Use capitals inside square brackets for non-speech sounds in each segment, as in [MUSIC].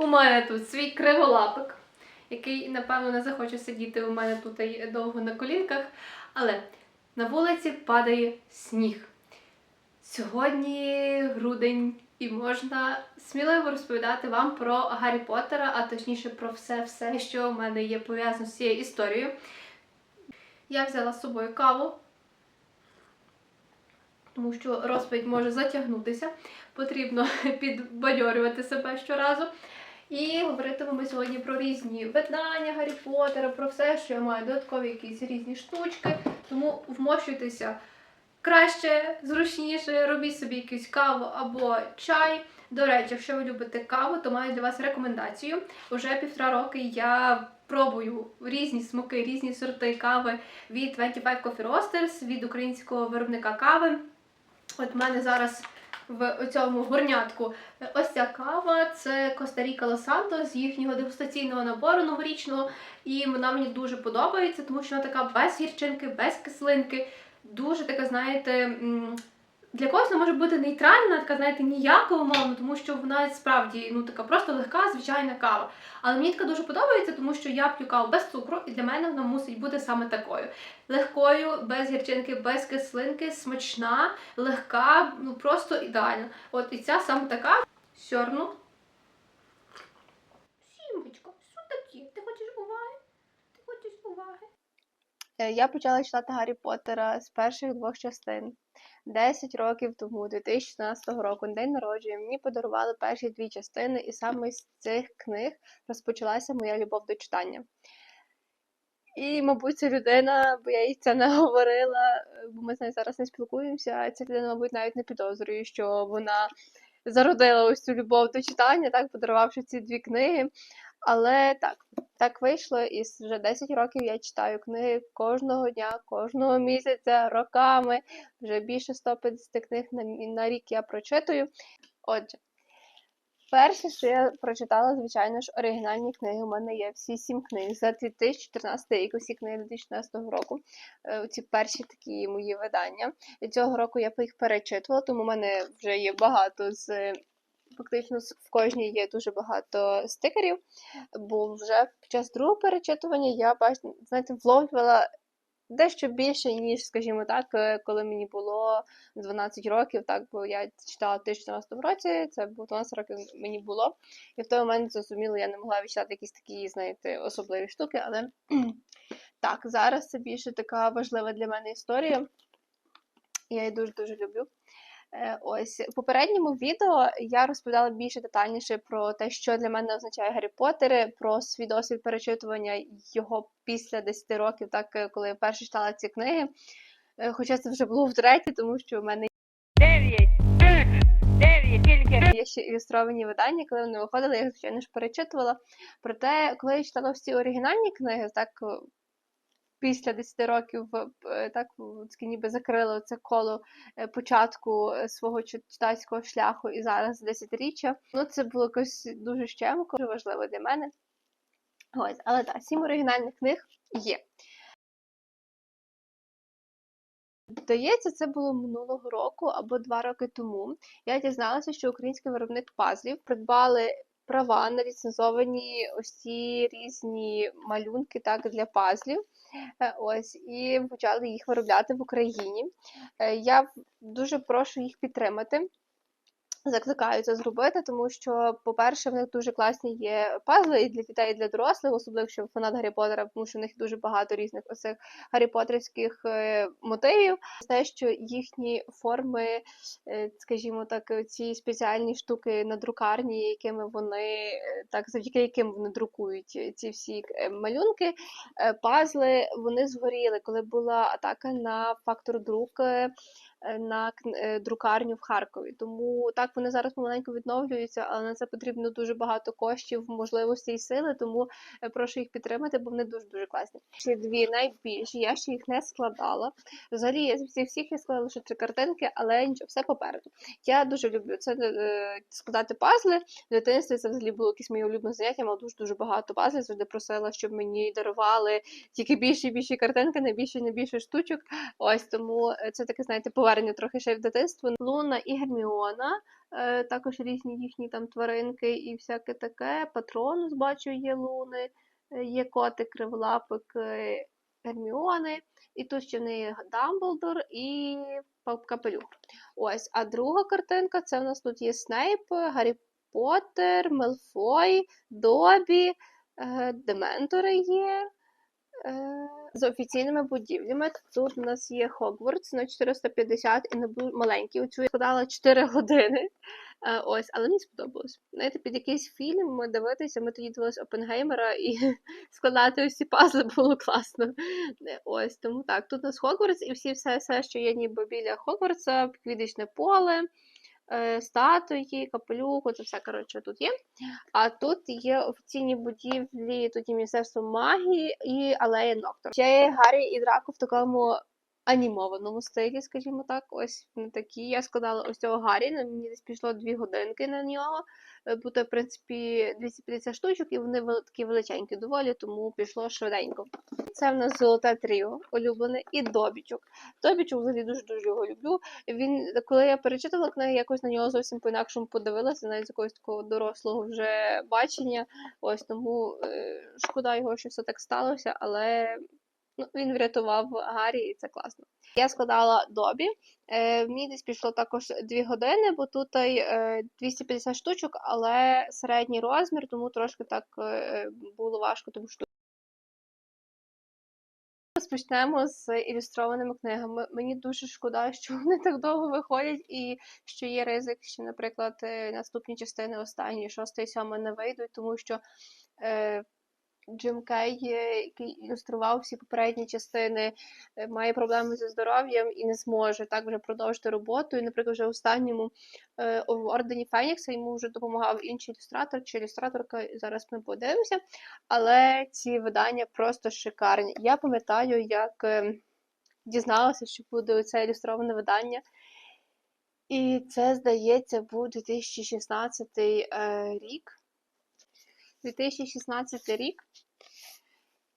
У мене тут свій криволапик, який, напевно, не захоче сидіти у мене тут довго на колінках. Але на вулиці падає сніг. Сьогодні грудень, і можна сміливо розповідати вам про Гаррі Поттера, а точніше про все-все, що в мене є пов'язано з цією історією. Я взяла з собою каву, тому що розповідь може затягнутися. Потрібно [LAUGHS] підбадьорювати себе щоразу. І говоритимемо сьогодні про різні видання Гаррі Поттера, про все, що я маю додаткові якісь різні штучки. Тому вмощуйтеся краще, зручніше, робіть собі якусь каву або чай. До речі, якщо ви любите каву, то маю для вас рекомендацію. Уже півтора роки я пробую різні смаки, різні сорти кави від 25 Coffee Roasters, від українського виробника кави. От в мене зараз в цьому горнятку ось ця кава. Це Коста-Ріка Лос-Санто з їхнього дегустаційного набору новорічного. І вона мені дуже подобається, тому що вона така без гірчинки, без кислинки. Дуже така, знаєте, для когось може бути нейтральна, така, знаєте, ніяка умовно, тому що вона справді ну така просто легка, звичайна кава. Але мені така дуже подобається, тому що я п'ю каву без цукру, і для мене вона мусить бути саме такою. Легкою, без гірчинки, без кислинки, смачна, легка, ну просто ідеальна. От і ця саме така. Сьорну. Сімочка, що такі? Ти хочеш уваги? Ти хочеш уваги? Е, Я почала читати Гаррі Поттера з перших двох частин. 10 років тому, 2016 року, на день народження, мені подарували перші дві частини, і саме з цих книг розпочалася моя любов до читання. І, мабуть, ця людина, бо я їй це [LAUGHS] не говорила, е, бо ми з нею зараз не спілкуємося, а ця людина, мабуть, навіть не підозрює, що вона зародила ось цю любов до читання, так, подарувавши ці дві книги. Але так, так вийшло, і вже 10 років я читаю книги кожного дня, кожного місяця, роками. Вже більше 150 книг на, на рік я прочитую. Отже, перше, що я прочитала, звичайно ж, оригінальні книги. У мене є всі сім книг за 2014 рік, усі книги 2014 року. Е, Ці перші такі мої видання. І цього року я їх перечитувала, тому у мене вже є багато з. Фактично в кожній є дуже багато стикерів, бо вже під час другого перечитування я знаєте, вловлювала дещо більше, ніж, скажімо так, е, коли мені було 12 років, так, бо я читала в 2014 році, це було 12 років мені було. І в той момент зрозуміло, я не могла відчитати якісь такі, знаєте, особливі штуки, але так, зараз це більше така важлива для мене історія. Я її дуже-дуже люблю. Е, Ось в попередньому відео я розповідала більше детальніше про те, що для мене означає Гаррі Поттер, про свій досвід перечитування його після 10 років, так е, коли я перше читала ці книги. Е, Хоча це вже було втретє, тому що в мене Дев'ять, є ще ілюстровані видання, коли вони виходили, я їх, звичайно ж перечитувала. Проте, коли я читала всі оригінальні книги, так після 10 років е, так ніби закрила це коло е, початку е, свого чит- читацького шляху і зараз 10-річчя. Ну, це було якось дуже щемко, дуже важливо для мене. Ось, але так, сім оригінальних книг є. Здається, це було минулого року або два роки тому. Я дізналася, що український виробник пазлів придбали права на ліцензовані ці різні малюнки так, для пазлів. Е, Ось, і почали їх виробляти в Україні. Е, Я дуже прошу їх підтримати. Закликаю це зробити, тому що, по-перше, в них дуже класні є пазли і для дітей, і для дорослих, особливо якщо фанат Гаррі Поттера, тому що в них дуже багато різних ось цих Гаррі Поттерських е, мотивів. Те, що їхні форми, е, скажімо так, ці спеціальні штуки на друкарні, якими вони е, так, завдяки яким вони друкують ці всі малюнки, пазли, вони згоріли, коли була атака на фактор друк. на друкарню в Харкові. Тому так вони зараз помаленьку відновлюються, але на це потрібно дуже багато коштів, можливостей і сили. Тому е, прошу їх підтримати, бо вони дуже дуже класні. Ці дві найбільші, я ще їх не складала. Взагалі, я зі всіх я склала лише три картинки, але нічого, все попереду. Я дуже люблю це е, складати пазли. В дитинстві це взагалі було якесь моє улюблене заняття. Мала дуже дуже багато пазлів. Завжди просила, щоб мені дарували тільки більші і більші картинки, найбільше і найбільше штучок. Ось тому е, це таке, знаєте, повернення трохи ще в дитинство. Луна і Герміона, також різні їхні там тваринки і всяке таке. Патронус, бачу, є луни, е, є котик, криволапик е, Герміони, і тут ще в неї Дамблдор і капелюх. Ось, а друга картинка це в нас тут є Снейп, Гаррі Поттер, Мелфой, Добі, е, Дементори є. Е, з офіційними будівлями. Тут у нас є Хогвартс на 450 і не був маленький. Оцю я складала 4 години. Е, ось, але мені сподобалось. Знаєте, під якийсь фільм дивитися, ми тоді дивилися Опенгеймера і [LAUGHS] складати усі пазли було класно. Е, Ось, тому так, тут у нас Хогвартс і всі все, все, що є ніби біля Хогвартса, квідичне поле, статуї, капелюху, це все, коротше, тут є. А тут є офіційні будівлі, тут є Міністерство магії і Алея Ноктор. Ще є Гаррі і Драко в такому анімованому стилі, скажімо так. Ось не такі. Я складала ось цього Гаррі, мені десь пішло дві годинки на нього. Е, це, в принципі, 250 штучок, і вони такі величенькі доволі, тому пішло швиденько. Це в нас золоте тріо улюблене і Добічок. Добічок взагалі дуже-дуже його люблю. Він, коли я перечитала книги, якось на нього зовсім по-інакшому подивилася, навіть з якогось такого дорослого вже бачення. Ось тому е, шкода його, що все так сталося, але ну, він врятував Гаррі, і це класно. Я складала добі. Е, мені десь пішло також 2 години, бо тут е, 250 штучок, але середній розмір, тому трошки так е, було важко, тому що. Розпочнемо з ілюстрованими книгами. Мені дуже шкода, [LAUGHS] що вони так довго виходять, і що є ризик, що, наприклад, е, наступні частини останні, шоста і сьома не вийдуть, тому що е, Джим Кей, е, який ілюстрував всі попередні частини, е, має проблеми зі здоров'ям і не зможе так вже продовжити роботу. І, наприклад, вже в останньому е, в Ордені Фенікса йому вже допомагав інший ілюстратор чи ілюстраторка. Зараз ми подивимося. Але ці видання просто шикарні. Я пам'ятаю, як е, дізналася, що буде це ілюстроване видання. І це, здається, був 2016 е, рік. 2016 рік.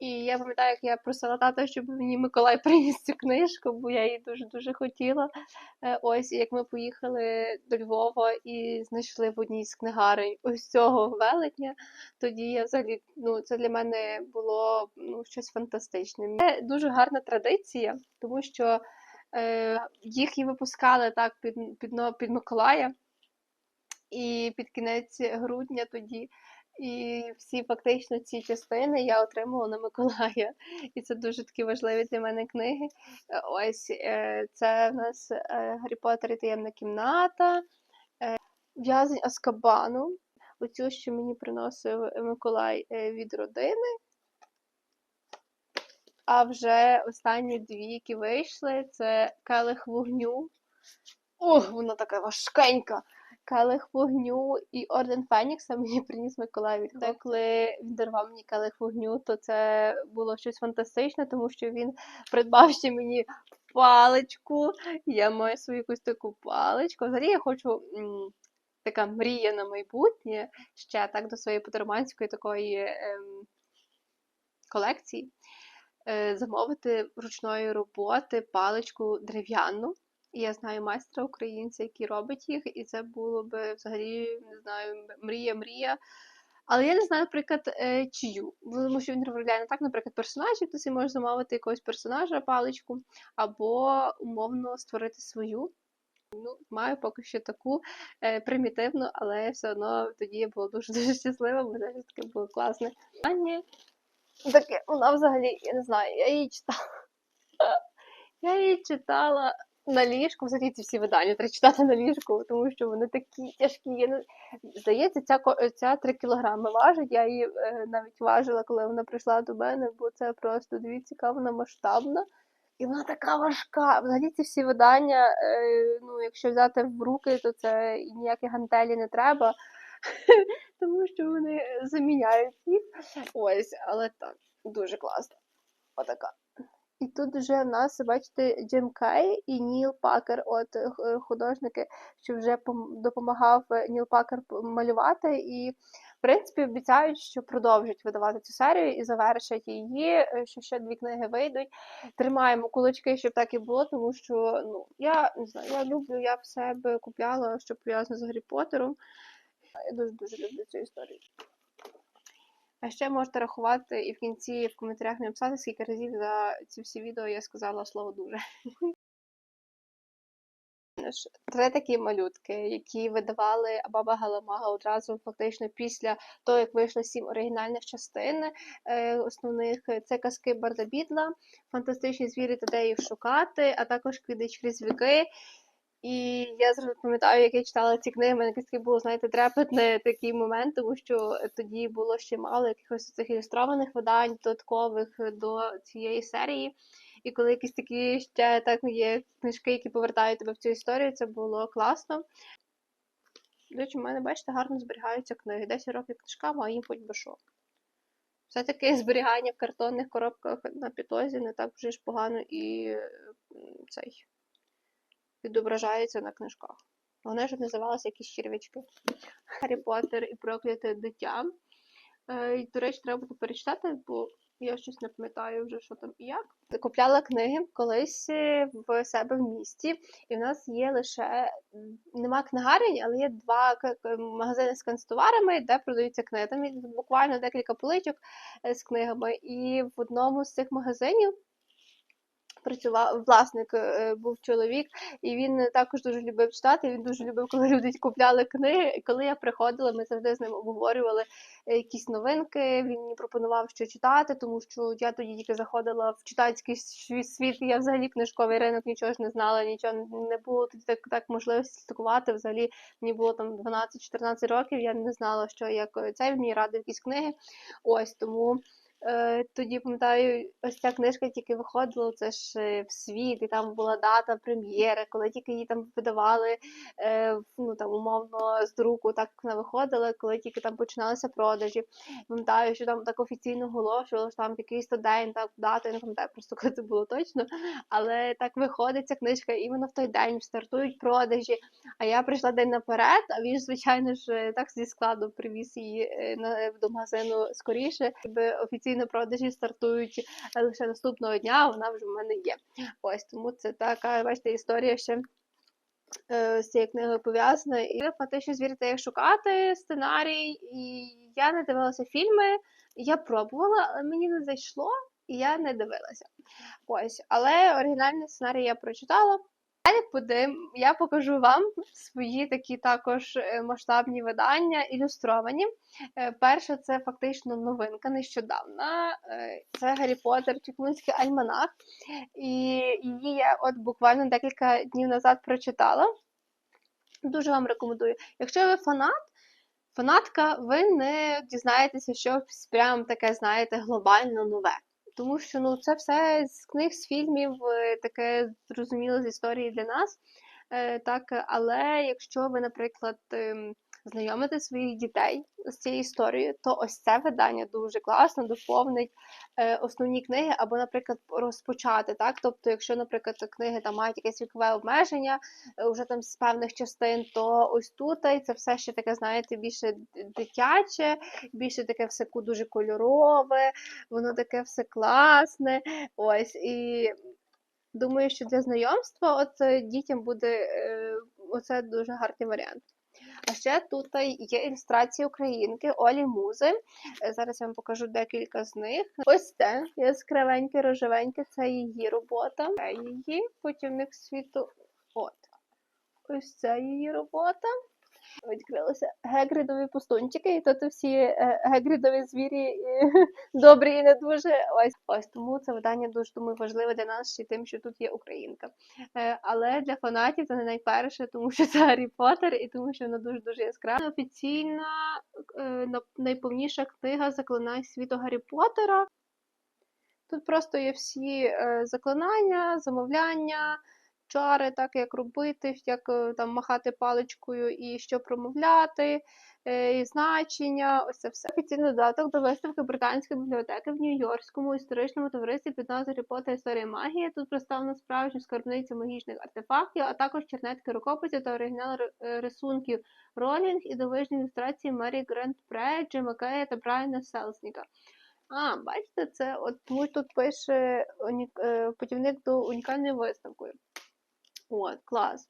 І я пам'ятаю, як я просила тата, щоб мені Миколай [LAUGHS] приніс цю книжку, бо я її дуже-дуже хотіла. Е, Ось, як ми поїхали до Львова і знайшли в одній з книгарень ось цього велетня, тоді я взагалі, ну, це для мене було ну, щось фантастичне. Це дуже гарна традиція, тому що е, їх і випускали так під, під, но- під Миколая, і під кінець грудня тоді. І всі фактично ці частини я отримувала на Миколая. І це дуже такі важливі для мене книги. Е, Ось е, це в нас е, Гаррі Поттер і таємна кімната, В'язень Аскабану. Оцю, що мені приносив Миколай від родини. А вже останні дві, які вийшли, це Келих вогню. Ох, вона така важкенька. Келих вогню і Орден Фенікса мені [LAUGHS] приніс Миколай від коли він дарував мені келих вогню, то це було щось фантастичне, тому що він придбав ще мені паличку. Я маю свою якусь таку паличку. Взагалі я хочу м, така мрія на майбутнє ще так до своєї потерманської такої ем, колекції. е, Замовити ручної роботи паличку дерев'яну. І я знаю майстра українця, який робить їх, і це було би взагалі, не знаю, мрія, мрія. Але я не знаю, наприклад, е, чию. Тому що він розробляє так, наприклад, персонажів, ти собі можеш замовити якогось персонажа паличку, або умовно створити свою. Ну, маю поки що таку е, примітивну, але все одно тоді я була дуже [LAUGHS] дуже щаслива, бо це таке було класне. Ані, таке, вона взагалі, я не знаю, я її читала. [LAUGHS] Я її читала на ліжку, взагалі ці всі видання треба читати на ліжку, тому що вони такі тяжкі. Я не... Здається, ця, ця 3 кілограми важить. Я її е, навіть важила, коли вона прийшла до мене, бо це просто дивіться, яка вона масштабна. І вона така важка. Взагалі ці всі видання, е, ну, якщо взяти в руки, то це і ніякі гантелі не треба, [LAUGHS] тому що вони заміняють їх. Ось, але так, дуже класно. Отака. І тут вже в нас, бачите, Джим Кей і Ніл Пакер, от е, художники, що вже пом- допомагав е, Ніл Пакер малювати. І принципі, обіцяють, що продовжать видавати цю серію і завершать її, е, що ще дві книги вийдуть. Тримаємо кулачки, щоб так і було, тому що ну я не знаю, я люблю, я в себе купляла, що пов'язано з Гаррі Поттером. Я дуже дуже люблю цю історію. А ще можете рахувати і в кінці в коментарях написати, скільки разів за ці всі відео я сказала слово дуже. Ж, Три такі малютки, які видавали Баба Галамага одразу фактично після того, як вийшло сім оригінальних частин е, основних. Це казки Бардабідла, фантастичні звірі та де їх шукати, а також Квідич крізь віки. І я завжди пам'ятаю, як я читала ці книги, мене якесь було, знаєте, трепетне такий момент, тому що тоді було ще мало якихось цих ілюстрованих видань додаткових до цієї серії. І коли якісь такі ще так є книжки, які повертають тебе в цю історію, це було класно. До речі, в мене, бачите, гарно зберігаються книги. 10 років книжкам, а їм хоч що. Все-таки зберігання в картонних коробках на підлозі не так вже ж погано і цей відображається на книжках. Головне, щоб називалися якісь червячки. Гаррі Поттер і прокляте дитя. Е, і, до речі, треба буде перечитати, бо я щось не пам'ятаю вже, що там і як. Купляла книги колись е, в себе в місті, і в нас є лише нема книгарень, але є два магазини з канцтоварами, де продаються книги. Там є буквально декілька поличок е, з книгами. І в одному з цих магазинів працював власник е, був чоловік, і він також дуже любив читати. Він дуже любив, коли люди купляли книги. Коли я приходила, ми завжди з ним обговорювали е, якісь новинки. Він мені пропонував що читати, тому що я тоді тільки заходила в читацький сві- світ. Я взагалі книжковий ринок нічого ж не знала, нічого не було тоді так, так можливості слідкувати. Взагалі мені було там 12-14 років. Я не знала, що як це він мені радив якісь книги. Ось тому. Е, тоді пам'ятаю, ось ця книжка тільки виходила, це ж е, в світ, і там була дата прем'єри, коли тільки її там видавали, е, ну там умовно з друку, так вона виходила, коли тільки там починалися продажі. Пам'ятаю, що там так офіційно оголошувало, що там якийсь то день, так дата, я не пам'ятаю просто коли це було точно. Але так виходить ця книжка іменно в той день стартують продажі. А я прийшла день наперед, а він, звичайно ж, так зі складу привіз її до магазину скоріше, якби офіційно продажі стартують е, лише наступного дня, а вона вже в мене є. Ось тому це така, бачите, історія ще. е, З цією книгою пов'язана. І фактично звірити, як шукати сценарій. І я не дивилася фільми, я пробувала, але мені не зайшло, і я не дивилася. Ось, але оригінальний сценарій я прочитала. Далі подим, я покажу вам свої такі також е, масштабні видання, ілюстровані. Е, Перше, це фактично новинка нещодавна. Е, Це Гаррі Поттер, Чеклунський альманах. І її я от буквально декілька днів назад прочитала. Дуже вам рекомендую. Якщо ви фанат, фанатка, ви не дізнаєтеся щось прям таке, знаєте, глобально нове. Тому що ну, це все з книг, з фільмів, е, таке зрозуміло з історії для нас. Е, так, але якщо ви, наприклад, знайомите своїх дітей з цією історією, то ось це видання дуже класно доповнить е, основні книги, або, наприклад, розпочати. Так? Тобто, якщо, наприклад, книги там мають якесь вікове обмеження, е, вже там з певних частин, то ось тут і це все ще таке, знаєте, більше дитяче, більше таке все дуже кольорове, воно таке все класне. Ось і думаю, що для знайомства от е, дітям буде е, оце дуже гарний варіант. А ще тут є ілюстрації українки Олі Музи. Е, Зараз я вам покажу декілька з них. Ось це яскравеньке, рожевеньке, це її робота. Це її путівник світу. От. Ось це її робота. Відкрилися гегридові пустунчики, і тут всі е, гегридові звірі [LAUGHS] добрі і не дуже. Ось ось тому це видання дуже думаю важливе для нас ще тим, що тут є українка. Е, Але для фанатів це не найперше, тому що це Гаррі Поттер, і тому що воно дуже дуже яскрава. Офіційна е, найповніша книга заклинань світу Гаррі Поттера. Тут просто є всі заклинання, замовляння, чари, так як робити, як е, там махати паличкою і що промовляти, е, і значення. Ось це все. Офіційний додаток до виставки британської бібліотеки в Нью-Йоркському історичному товаристві під назвою Поттер Історія магії. Тут представлена справжня скарбниця магічних артефактів, а також чернетки рукописів та оригінал е, рисунків Ролінг і дивижні ілюстрації Мері Грент Пре, Джима Кея та Брайана Селсника. А, бачите, це от тому тут пише унік- путівник до унікальною виставкою. От, клас.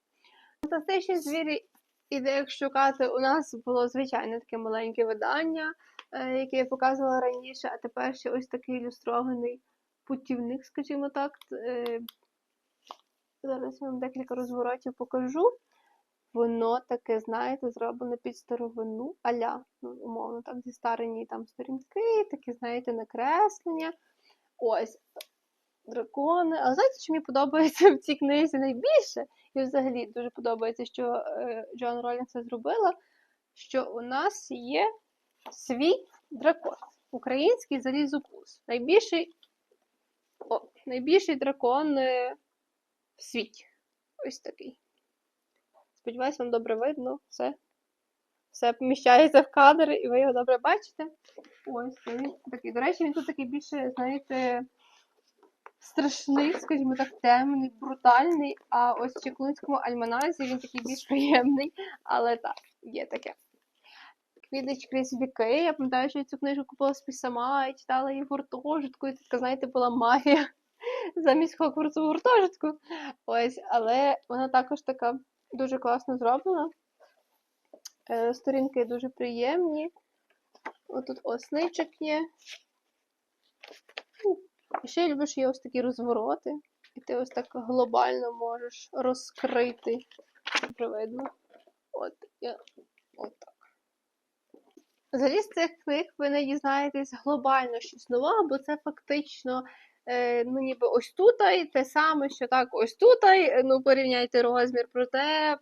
Фантастичні звірі, і якщо шукати, у нас було звичайне таке маленьке видання, е, яке я показувала раніше, а тепер ще ось такий ілюстрований путівник, скажімо так. Е, Зараз я вам декілька розворотів покажу. Воно таке, знаєте, зроблено під старовину, аля, ну, умовно, там зі старені там сторінки, такі, знаєте, накреслення. Ось дракони. А знаєте, що мені подобається в цій книзі найбільше? І взагалі дуже подобається, що е, Джоан Ролінг це зробила, що у нас є свій дракон. Український залізокус. Найбільший, о, найбільший дракон е, в світі. Ось такий. Сподіваюсь, вам добре видно. Все. Все поміщається в кадр, і ви його добре бачите. Ось він такий. До речі, він тут такий більше, знаєте, страшний, скажімо так, темний, брутальний. А ось в Чеклунському альманазі він такий більш приємний. Але так, є таке. Квідич крізь віки. Я пам'ятаю, що я цю книжку купила собі сама і читала її в гуртожитку, і така, знаєте, була магія [LAUGHS] замість Хогвартсу в гуртожитку. Ось, але вона також така дуже класно зроблена. Е, Сторінки дуже приємні. Отут осничок є. І ще я люблю, що є ось такі розвороти. І ти ось так глобально можеш розкрити. Добре видно. От, я, от так. Взагалі цих книг ви не дізнаєтесь глобально щось нового, бо це фактично е, ну, ніби ось тут і те саме, що так, ось тут, ну порівняйте розмір. Проте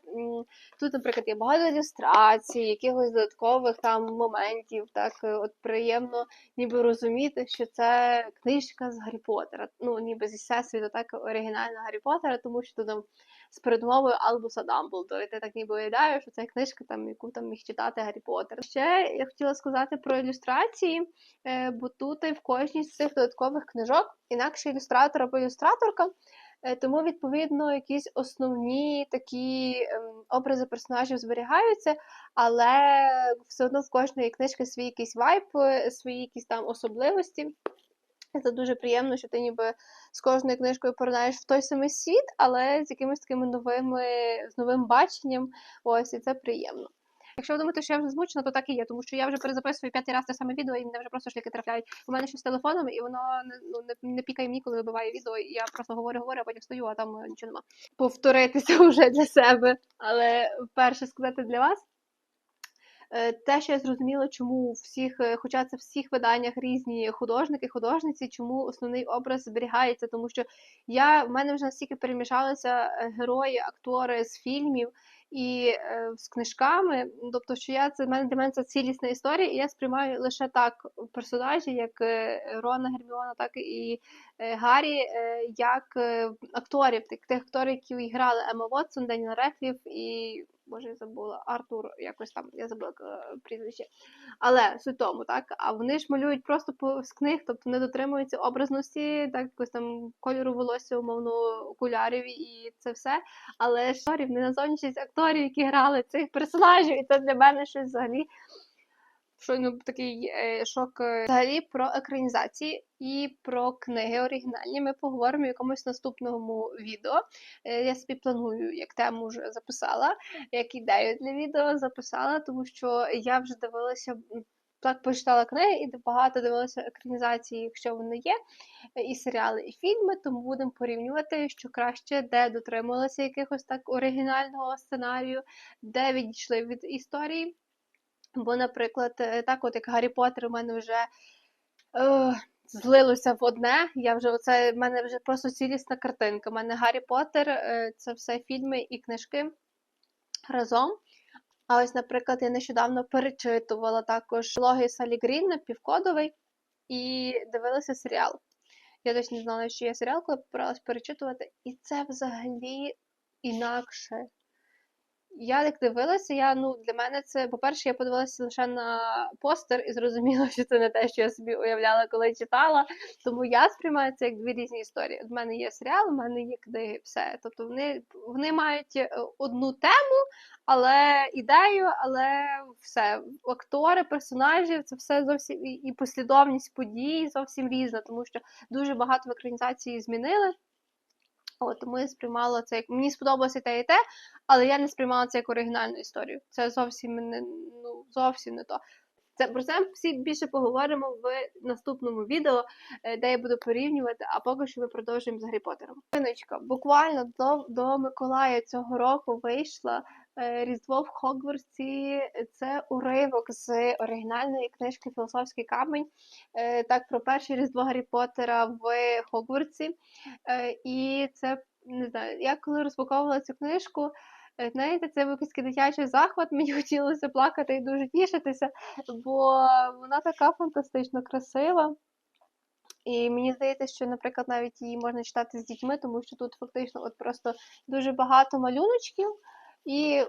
тут, наприклад, є багато ілюстрацій, якихось додаткових там моментів. Так, е, от приємно ніби розуміти, що це книжка з Гаррі Поттера. Ну, ніби зі всесвіту, так, оригінальна Гаррі Поттера, тому що тут там з передмовою Албуса Дамблдора. І ти так ніби уявляєш, що це книжка, там, яку там міг читати Гаррі Поттер. Ще я хотіла сказати про ілюстрації, е, бо тут в кожній з цих додаткових книжок інакше ілюстратор або ілюстраторка. Е, Тому, відповідно, якісь основні такі ем, образи персонажів зберігаються, але все одно в кожної книжки свій якийсь вайб, е, свої якісь там особливості. Це дуже приємно, що ти ніби з кожною книжкою поринаєш в той самий світ, але з якимись такими новими, з новим баченням. Ось, і це приємно. Якщо ви думаєте, що я вже змучена, то так і є, тому що я вже перезаписую п'ятий раз те саме відео, і мене вже просто шліки трапляють. У мене щось з телефоном, і воно не, ну, не, не пікає мені, коли вибиває відео, і я просто говорю, говорю, а потім стою, а там е, нічого нема. Повторитися [LAUGHS] вже для себе. Але перше сказати для вас. Е, Те, що я зрозуміла, чому всіх, е, хоча це в всіх виданнях різні художники, художниці, чому основний образ зберігається, тому що я в мене вже настільки перемішалися герої, актори з фільмів і е, з книжками. Тобто, що я це мене для мене це цілісна історія, і я сприймаю лише так персонажі, як е, Рона, Герміона, так і е, Гаррі, е, як акторів, тих, тих акторів, які грали Ема Вотсон, Деніна Рекліф і. Боже, я забула Артур, якось там я забула е, прізвище. Але тому, так. А вони ж малюють просто з книг, тобто не дотримуються образності, так якось там кольору волосся, умовно, окулярів і це все. Але ж акторів, не на зовнішність акторів, які грали цих персонажів, і це для мене щось взагалі. Щойно такий е, шок е, взагалі про екранізації і про книги оригінальні. Ми поговоримо в якомусь наступному відео. Е, я собі планую, як тему вже записала, як ідею для відео записала, тому що я вже дивилася. Так почитала книги і багато дивилася екранізації, якщо вони є, і серіали, і фільми, тому будемо порівнювати, що краще, де дотримувалися якихось так оригінального сценарію, де відійшли від історії. Бо, наприклад, е, так, от як Гаррі Поттер у мене вже е, злилося в одне. Я вже оце в мене вже просто цілісна картинка. У мене Гаррі Поттер е, це все фільми і книжки разом. А ось, наприклад, я нещодавно перечитувала також логи Салі Грін напівкодовий і дивилася серіал. Я досі не знала, що є серіал, коли побиралась перечитувати. І це взагалі інакше. Я як дивилася, я ну для мене це, по-перше, я подивилася лише на постер і зрозуміла, що це не те, що я собі уявляла, коли читала. Тому я сприймаю це як дві різні історії. У мене є серіал, у мене є книги, все. Тобто вони, вони мають е, одну тему, але ідею, але все. Актори, персонажі, це все зовсім і послідовність подій зовсім різна, тому що дуже багато в екранізації змінили. От, тому я сприймала це як мені сподобалося те і те, але я не сприймала це як оригінальну історію. Це зовсім не ну зовсім не то. Це про це всі більше поговоримо в наступному відео, е, де я буду порівнювати. А поки що ми продовжуємо з Гаррі Поттером. Новиночка. Буквально до, до Миколая цього року вийшла е, Різдво в Хогвартсі. Це уривок з оригінальної книжки Філософський камень. Е, так про перше Різдво Гаррі Поттера в Хогвартсі. І це не знаю, я коли розпаковувала цю книжку. Е, Знаєте, це такий дитячий захват, [LAUGHS] мені хотілося плакати і дуже тішитися, бо вона така фантастично красива. І мені здається, що, наприклад, навіть її можна читати з дітьми, тому що тут фактично от просто дуже багато малюночків, і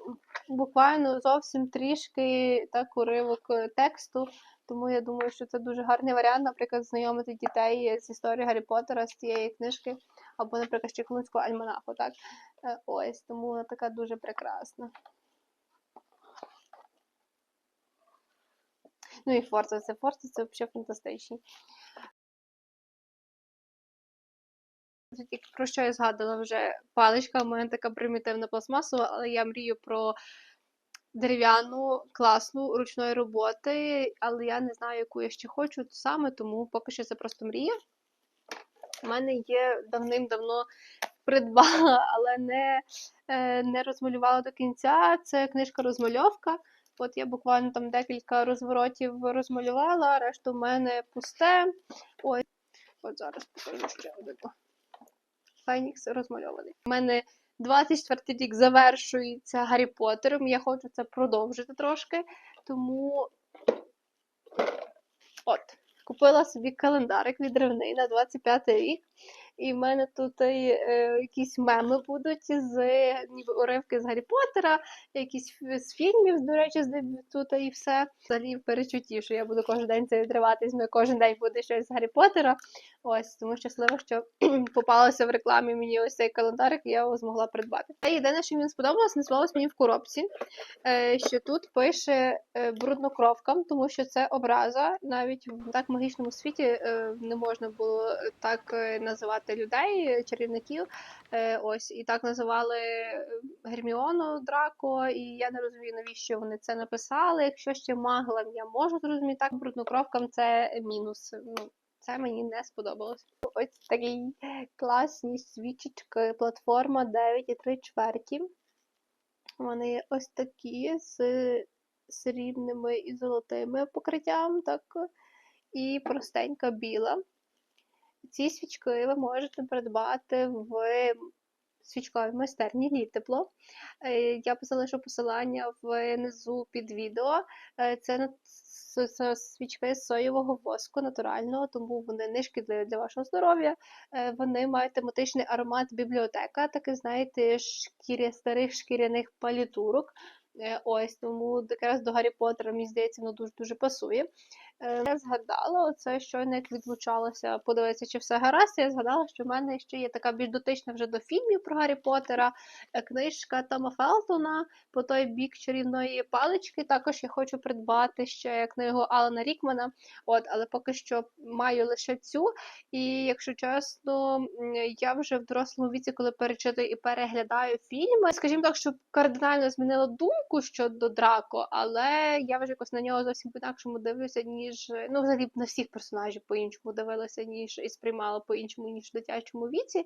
буквально зовсім трішки так уривок е, тексту. Тому я думаю, що це дуже гарний варіант, наприклад, знайомити дітей з історією Гаррі Поттера з цієї книжки, або, наприклад, з Чеклунського альманаху. Так? Е, Ось, тому вона така дуже прекрасна. Ну і Форца, це Форца, це взагалі фантастичні. Про що я згадала вже паличка, у мене така примітивна пластмасова, але я мрію про дерев'яну, класну ручної роботи, але я не знаю, яку я ще хочу саме, тому поки що це просто мрія. У мене є давним-давно придбала, [LAUGHS] але не, е, не розмалювала до кінця. Це книжка розмальовка. От я буквально там декілька розворотів розмалювала, решту в мене пусте. Ой, от зараз покажу ще один. Фенікс розмальований. У мене 24 рік завершується Гаррі Поттером. Я хочу це продовжити трошки. Тому от, купила собі календарик відривний на 25 рік. І в мене тут е, якісь меми будуть з ніби уривки з Гаррі Поттера, якісь з фільмів, до речі, з дебюту і все. Взагалі в перечутті, що я буду кожен день це відриватись, мене кожен день буде щось з Гаррі Поттера. Ось тому щаслива, що [CLEARS THROAT] попалося в рекламі мені ось цей календарик, і я його змогла придбати. Та єдине, що мені сподобалось, не мені в коробці, е, що тут пише е, бруднокровкам, тому що це образа. Навіть в так магічному світі не можна було так е, називати людей, чарівників. Е, Ось і так називали е, Герміону Драко, і я не розумію, навіщо вони це написали. Якщо ще маглам, я можу зрозуміти, так бруднокровкам це мінус. Ну, це мені не сподобалось. Ось такий класні свічечки, платформа 9,3 чверті. Вони ось такі з срібними і золотими покриттям, так, і простенька біла. Ці свічки ви можете придбати в свічковій майстерні літепло. Е, Я залишу посилання внизу під відео. Е, Це свічки з соєвого воску натурального, тому вони не шкідливі для вашого здоров'я. Е, Вони мають тематичний аромат бібліотека, такий, знаєте, шкіря старих шкіряних палітурок. Ось тому якраз до Гаррі Поттера, мені здається, воно дуже дуже пасує. Е, Я згадала оце, щойно як відлучалася, подивитися, чи все гаразд. Я згадала, що в мене ще є така більш дотична вже до фільмів про Гаррі Поттера, е, книжка Тома Фелтона по той бік чарівної палички. Також я хочу придбати ще книгу Алана Рікмана. От, але поки що маю лише цю. І якщо чесно, я вже в дорослому віці, коли перечитую і переглядаю фільми, скажімо так, що кардинально змінила думку щодо Драко, але я вже якось на нього зовсім по-інакшому дивлюся, ніж ну, взагалі на всіх персонажів по-іншому дивилася, ніж і сприймала по-іншому, ніж в дитячому віці.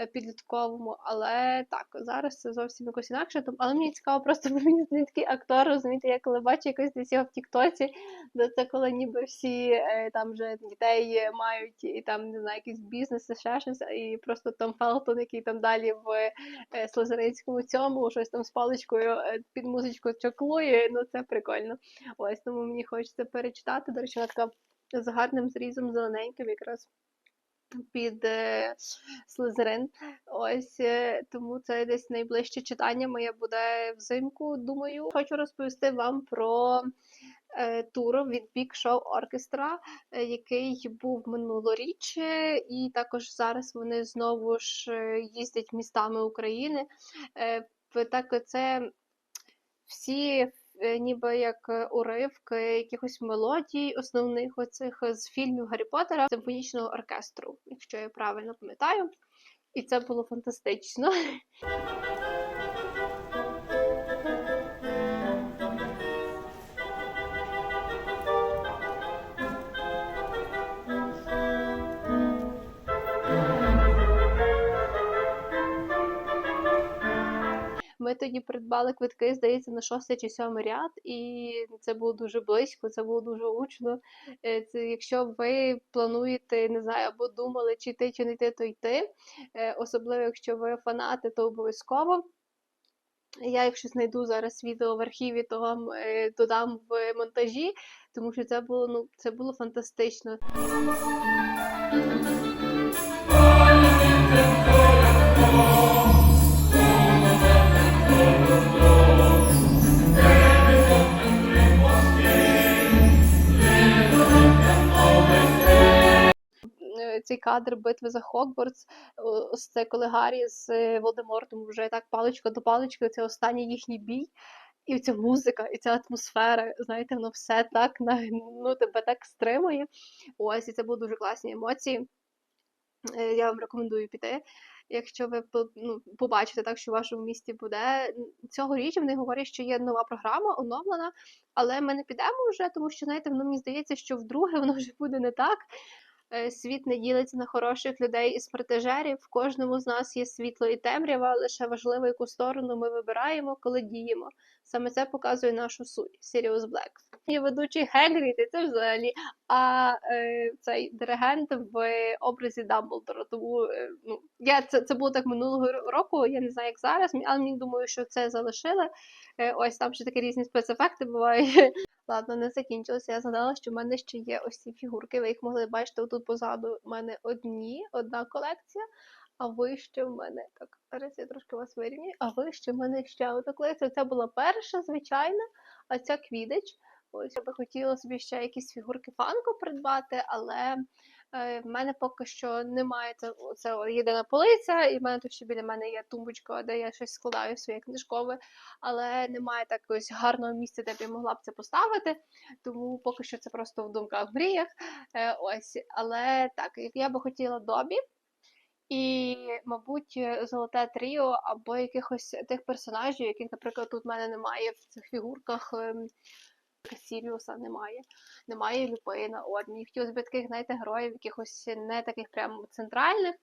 Е, Підлітковому, але так, зараз це зовсім якось інакше. Але мені цікаво, просто [LAUGHS] бо мені він такий актор, розумієте, я коли бачу якось десь його в Тіктоці, де це коли ніби всі е, там вже дітей мають і там не знаю, якісь бізнеси, ще щось, і просто Том Фелтон, який там далі в е, Слизеринському цьому, щось там з паличкою під музичку чоклує. Ну це прикольно. Ось тому мені хочеться перечитати. До речі, вона така з гарним зрізом зелененьким якраз. Під е, Слизерин. Ось е, тому це десь найближче читання моє буде взимку. Думаю, хочу розповісти вам про е, тур від Big Show Orchestra, який був минулоріч, і також зараз вони знову ж їздять містами України. Так, це всі ніби як е, уривки якихось мелодій, основних оцих е, з фільмів Гаррі Поттера, симфонічного оркестру, якщо я правильно пам'ятаю. І це було фантастично. [LAUGHS] Ми тоді придбали квитки, здається, на шостий чи сьомий ряд, і це було дуже близько, це було дуже гучно. Е, Це якщо ви плануєте, не знаю, або думали, чи йти, чи не йти, то йти. Е, Особливо, якщо ви фанати, то обов'язково. Я, якщо знайду зараз відео в архіві, то вам е, додам в монтажі, тому що це було ну це було фантастично. Цей кадр битви за Хогвартс, ось це коли Гаррі з е, Волдемортом вже так паличка до палички, це останній їхній бій. І ця музика, і ця атмосфера, знаєте, воно все так ну, тебе так стримує. Ось, і це були дуже класні емоції. Е, Я вам рекомендую піти. Якщо ви ну, побачите так, що в вашому місті буде цьогоріч, вони говорять, що є нова програма, оновлена, але ми не підемо вже, тому що знаєте, воно мені здається, що вдруге воно вже буде не так. Е, Світ не ділиться на хороших людей і смертежерів. В кожному з нас є світло і темрява, лише важливо, яку сторону ми вибираємо, коли діємо. Саме це показує нашу суть. Sirius Black. І ведучий Хегрід, і це взагалі. А е, цей диригент в образі Дамблдора. Тому е, ну, я це, це було так минулого року. Я не знаю, як зараз, але мені думаю, що це залишили. Е, ось там ще такі різні спецефекти бувають. [LAUGHS] Ладно, не закінчилося. Я згадала, що в мене ще є ось ці фігурки. Ви їх могли бачити тут позаду. У мене одні, одна колекція. А вище в мене так. Зараз я трошки вас вирівнюю. А вище в мене ще одна колекція. Це була перша, звичайна, а ця квідич. Ось я би хотіла собі ще якісь фігурки фанко придбати, але е, в мене поки що немає це, це єдина полиця, і в мене тут ще біля мене є тумбочка, де я щось складаю своє книжкове, але немає так ось гарного місця, де б я могла б це поставити. Тому поки що це просто в думках, в мріях. Е, ось, але так, я би хотіла добі. І, мабуть, е, золоте тріо або якихось тих персонажів, яких, наприклад, тут в мене немає в цих фігурках. ем, Сіріуса немає, немає Люпина. От мені хотілося б таких, знаєте, героїв, якихось не таких прям центральних.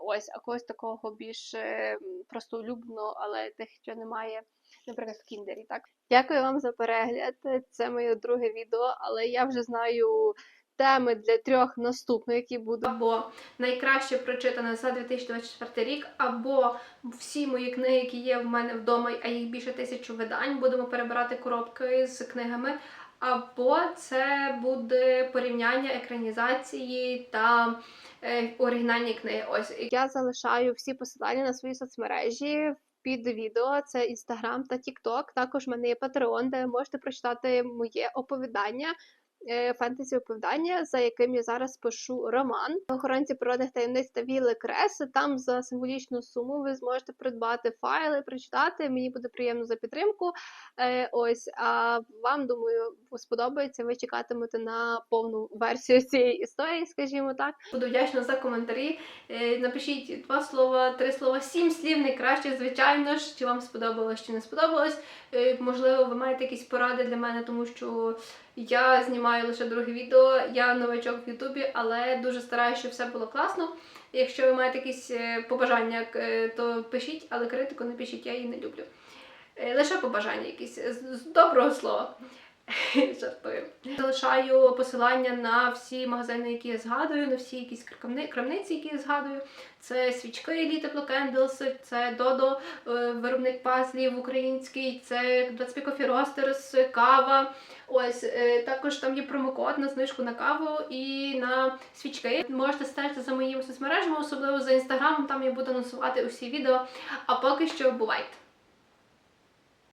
Ось, а когось такого більш е, просто улюбленого, але тих, що немає, наприклад, в Кіндері. Так. Дякую вам за перегляд. Це моє друге відео, але я вже знаю теми для трьох наступних, які будуть. або найкраще прочитане за 2024 рік, або всі мої книги, які є в мене вдома, а їх більше тисячу видань. Будемо перебирати коробки з книгами. Або це буде порівняння екранізації та е, оригінальні книги. Ось Я залишаю всі посилання на свої соцмережі під відео. Це Instagram та TikTok. Також в мене є Patreon, де ви можете прочитати моє оповідання. Е, Фентезі оповідання, за яким я зараз пишу роман охоронці природних таємниць та віли креси. Там за символічну суму ви зможете придбати файли, прочитати. Мені буде приємно за підтримку. Е, ось, а вам думаю, сподобається. Ви чекатимете на повну версію цієї історії, скажімо так. Буду вдячна за коментарі. Е, Напишіть два слова, три слова, сім слів найкраще, звичайно ж, чи вам сподобалось, чи не сподобалось. Можливо, ви маєте якісь поради для мене, тому що я знімаю лише друге відео, я новачок в Ютубі, але дуже стараюся, щоб все було класно. Якщо ви маєте якісь е, побажання, е, то пишіть, але критику не пишіть, я її не люблю. Е, Лише побажання якісь з з доброго слова. [LAUGHS] Жартую. Залишаю посилання на всі магазини, які я згадую, на всі якісь крамни- крамниці, які я згадую. Це свічки Elite Teplо Candles, це Додо, е, виробник пазлів український, це 25 Coffee Roasters, кава. Ось е, також там є промокод на знижку на каву і на свічки. Можете стежити за моїми соцмережами, особливо за інстаграмом. Там я буду анонсувати усі відео. А поки що бувайте!